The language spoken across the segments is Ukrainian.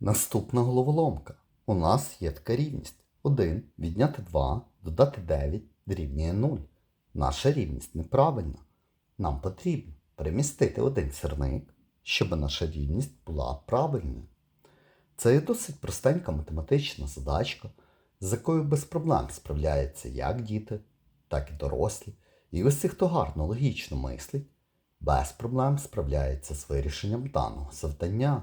Наступна головоломка. У нас є така рівність. 1 відняти 2, додати 9 дорівнює 0. Наша рівність неправильна. Нам потрібно перемістити один сірник, щоб наша рівність була правильною. Це є досить простенька математична задачка, з якою без проблем справляються як діти, так і дорослі. І усі, хто гарно логічно мислить, без проблем справляється з вирішенням даного завдання.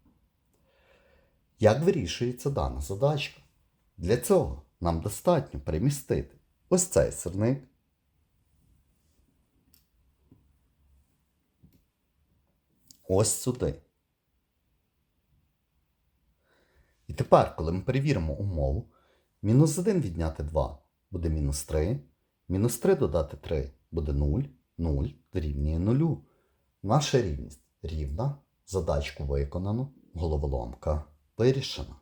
Як вирішується дана задачка? Для цього нам достатньо перемістити ось цей сирник. Ось сюди. І тепер, коли ми перевіримо умову, мінус 1 відняти 2 буде мінус 3, мінус 3 додати 3 буде 0, 0 дорівнює 0. Наша рівність рівна, задачку виконано, головоломка вирішена.